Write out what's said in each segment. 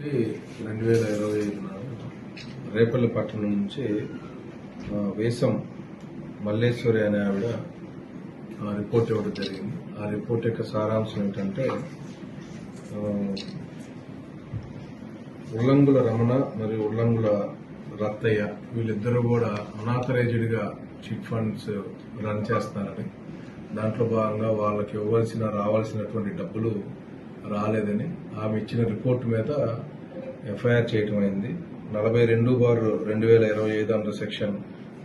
రెండు వేల ఇరవై ఐదున రేపల్లి పట్టణం నుంచి వేసం మల్లేశ్వరి అనే ఆవిడ ఆ, రిపోర్ట్ ఇవ్వడం జరిగింది. ఆ రిపోర్ట్ యొక్క సారాంశం ఏంటంటే ఉల్లంగుల రమణ మరియు ఉల్లంగుల రత్తయ్య వీళ్ళిద్దరూ కూడా అనాథరైజ్డ్గా చిట్ ఫండ్స్ రన్ చేస్తున్నారని దాంట్లో భాగంగా వాళ్ళకి ఇవ్వాల్సిన రావాల్సినటువంటి డబ్బులు రాలేదని ఆమె ఇచ్చిన రిపోర్ట్ మీద ఎఫ్ఐఆర్ చేయటం అయింది. నలభై రెండు బార్ రెండు వేల ఇరవై ఐదు అండర్ సెక్షన్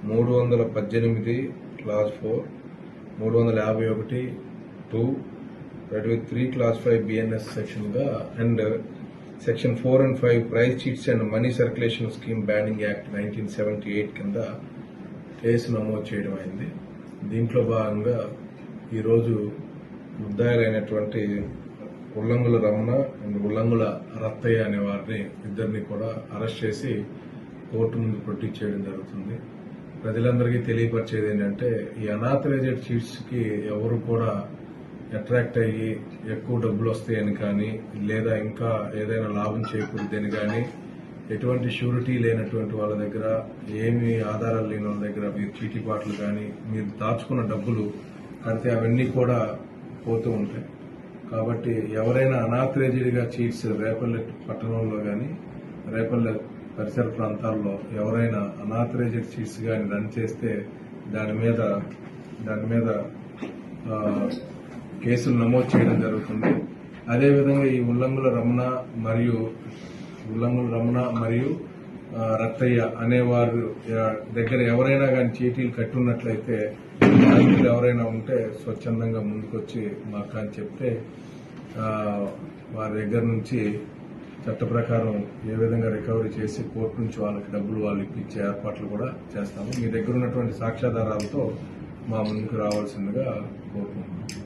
మూడు వందల పద్దెనిమిది క్లాస్ ఫోర్ మూడు వందల యాభై ఒకటి టూ రెండు three class five BNS సెక్షన్గా and section four and five prize chits and money circulation scheme banning act nineteen seventy eight కింద కేసు నమోదు చేయడం అయింది. దీంట్లో భాగంగా ఈరోజు ముద్దాయిలైనటువంటి ఉల్లంగుల రమణ అండ్ ఉల్లంగుల రత్తయ్య అనే వారిని ఇద్దరిని కూడా అరెస్ట్ చేసి కోర్టు ముందు ప్రొడ్యూస్ చేయడం జరుగుతుంది. ప్రజలందరికీ తెలియపరిచేది ఏంటంటే ఈ అనాథరైజ్డ్ సీట్స్కి ఎవరు కూడా అట్రాక్ట్ అయ్యి ఎక్కువ డబ్బులు వస్తాయని కానీ లేదా ఇంకా ఏదైనా లాభం చేకూరుద్దని కానీ ఎటువంటి షూరిటీ లేనటువంటి వాళ్ళ దగ్గర ఏమి ఆధారాలు లేని వాళ్ళ దగ్గర మీరు చీటీ పాటలు కానీ మీరు దాచుకున్న డబ్బులు కడితే అవన్నీ కూడా పోతూ ఉంటాయి. కాబట్టి ఎవరైనా అనాథరైజ్డ్ చీట్స్ రేపల్లె పట్టణంలో కానీ రేపల్లె పరిసర ప్రాంతాల్లో ఎవరైనా అనాథరైజ్డ్ చీట్స్ కానీ రన్ చేస్తే దాని మీద దాని మీద కేసులు నమోదు చేయడం జరుగుతుంది. అదేవిధంగా ఈ ఉల్లంఘుల రమణ మరియు ఉల్లంఘుల రమణ మరియు రత్తయ్య అనేవారు దగ్గర ఎవరైనా కానీ చీటీలు కట్టున్నట్లయితే బాధితులు ఎవరైనా ఉంటే స్వచ్ఛందంగా ముందుకొచ్చి మాకు అని చెప్తే వారి దగ్గర నుంచి చట్ట ప్రకారం ఏ విధంగా రికవరీ చేసి కోర్టు నుంచి వాళ్ళకి డబ్బులు వాళ్ళు ఇప్పించే ఏర్పాట్లు కూడా చేస్తాము. మీ దగ్గర ఉన్నటువంటి సాక్ష్యాధారాలతో మా ముందుకు రావాల్సిందిగా కోరుకుంటున్నాం.